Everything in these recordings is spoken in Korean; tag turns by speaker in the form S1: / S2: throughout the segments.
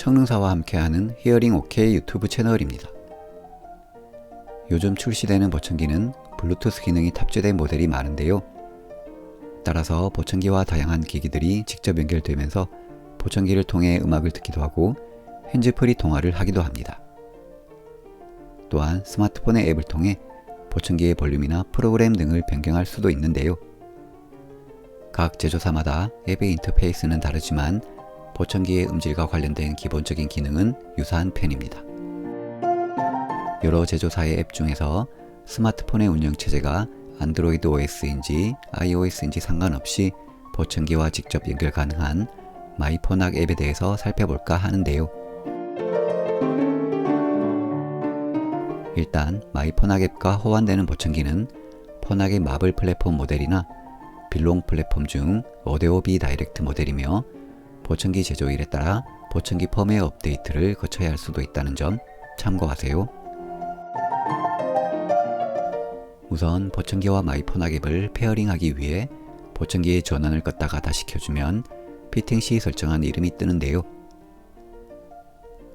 S1: 청능사와 함께하는 히어링 OK 유튜브 채널입니다. 요즘 출시되는 보청기는 블루투스 기능이 탑재된 모델이 많은데요. 따라서 보청기와 다양한 기기들이 직접 연결되면서 보청기를 통해 음악을 듣기도 하고 핸즈프리 통화를 하기도 합니다. 또한 스마트폰의 앱을 통해 보청기의 볼륨이나 프로그램 등을 변경할 수도 있는데요. 각 제조사마다 앱의 인터페이스는 다르지만 보청기의 음질과 관련된 기본적인 기능은 유사한 편입니다. 여러 제조사의 앱 중에서 스마트폰의 운영체제가 안드로이드 OS인지 iOS인지 상관없이 보청기와 직접 연결 가능한 마이폰악 앱에 대해서 살펴볼까 하는데요. 일단 마이폰악 앱과 호환되는 보청기는 폰악의 마블 플랫폼 모델이나 빌롱 플랫폼 중 오데오 비 다이렉트 모델이며 보청기 제조일에 따라 보청기 펌웨어 업데이트를 거쳐야 할 수도 있다는 점 참고하세요. 우선 보청기와 마이폰 악 앱을 페어링하기 위해 보청기의 전원을 껐다가 다시 켜주면 피팅 시 설정한 이름이 뜨는데요.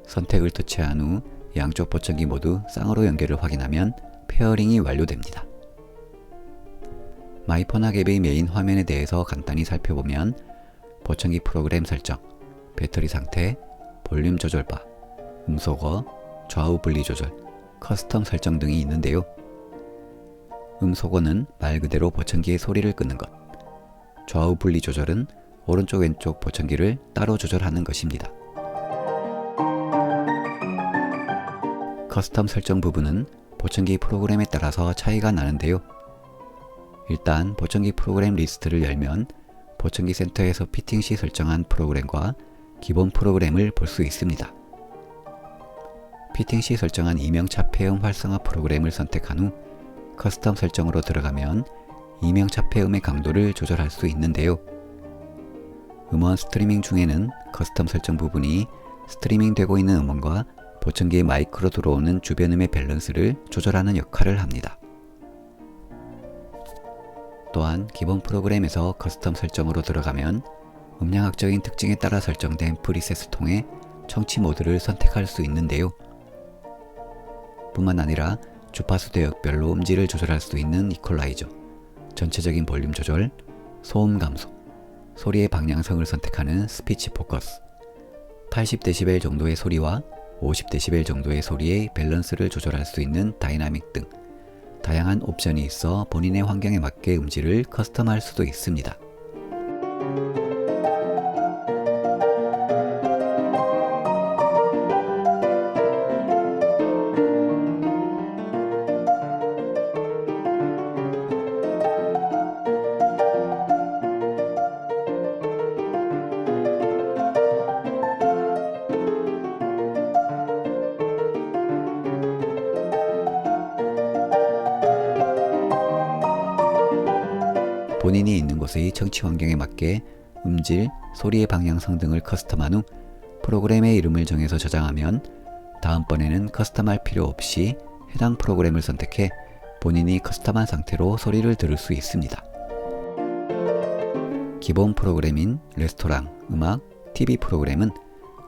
S1: 선택을 터치한 후 양쪽 보청기 모두 쌍으로 연결을 확인하면 페어링이 완료됩니다. 마이폰 악 앱의 메인 화면에 대해서 간단히 살펴보면 보청기 프로그램 설정, 배터리 상태, 볼륨 조절바, 음소거, 좌우 분리 조절, 커스텀 설정 등이 있는데요. 음소거는 말 그대로 보청기의 소리를 끄는 것, 좌우 분리 조절은 오른쪽 왼쪽 보청기를 따로 조절하는 것입니다. 커스텀 설정 부분은 보청기 프로그램에 따라서 차이가 나는데요. 일단 보청기 프로그램 리스트를 열면 보청기 센터에서 피팅 시 설정한 프로그램과 기본 프로그램을 볼 수 있습니다. 피팅 시 설정한 이명차 폐음 활성화 프로그램을 선택한 후 커스텀 설정으로 들어가면 이명차 폐음의 강도를 조절할 수 있는데요. 음원 스트리밍 중에는 커스텀 설정 부분이 스트리밍 되고 있는 음원과 보청기의 마이크로 들어오는 주변음의 밸런스를 조절하는 역할을 합니다. 또한 기본 프로그램에서 커스텀 설정으로 들어가면 음량학적인 특징에 따라 설정된 프리셋을 통해 청취 모드를 선택할 수 있는데요. 뿐만 아니라 주파수 대역별로 음질을 조절할 수 있는 이퀄라이저, 전체적인 볼륨 조절, 소음 감소, 소리의 방향성을 선택하는 스피치 포커스, 80dB 정도의 소리와 50dB 정도의 소리의 밸런스를 조절할 수 있는 다이나믹 등 다양한 옵션이 있어 본인의 환경에 맞게 음질을 커스텀할 수도 있습니다. 본인이 있는 곳의 청취 환경에 맞게 음질, 소리의 방향성 등을 커스텀한 후 프로그램의 이름을 정해서 저장하면 다음번에는 커스텀할 필요 없이 해당 프로그램을 선택해 본인이 커스텀한 상태로 소리를 들을 수 있습니다. 기본 프로그램인 레스토랑, 음악, TV 프로그램은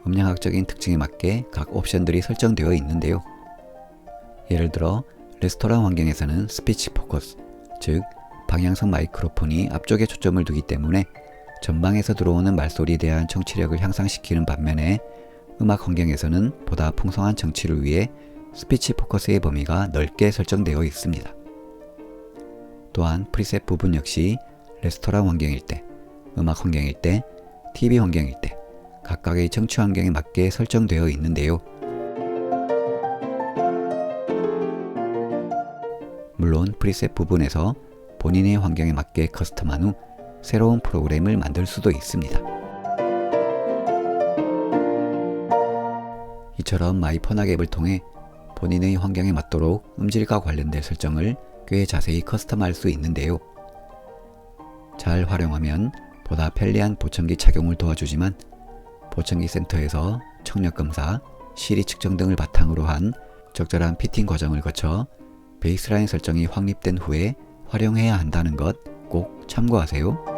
S1: 음량학적인 특징에 맞게 각 옵션들이 설정되어 있는데요. 예를 들어 레스토랑 환경에서는 스피치 포커스, 즉 방향성 마이크로폰이 앞쪽에 초점을 두기 때문에 전방에서 들어오는 말소리에 대한 청취력을 향상시키는 반면에 음악 환경에서는 보다 풍성한 청취를 위해 스피치 포커스의 범위가 넓게 설정되어 있습니다. 또한 프리셋 부분 역시 레스토랑 환경일 때, 음악 환경일 때, TV 환경일 때 각각의 청취 환경에 맞게 설정되어 있는데요. 물론 프리셋 부분에서 본인의 환경에 맞게 커스텀한 후 새로운 프로그램을 만들 수도 있습니다. 이처럼 마이퍼낙 앱을 통해 본인의 환경에 맞도록 음질과 관련된 설정을 꽤 자세히 커스텀할 수 있는데요. 잘 활용하면 보다 편리한 보청기 착용을 도와주지만 보청기 센터에서 청력 검사, 시리 측정 등을 바탕으로 한 적절한 피팅 과정을 거쳐 베이스라인 설정이 확립된 후에 활용해야 한다는 것 꼭 참고하세요.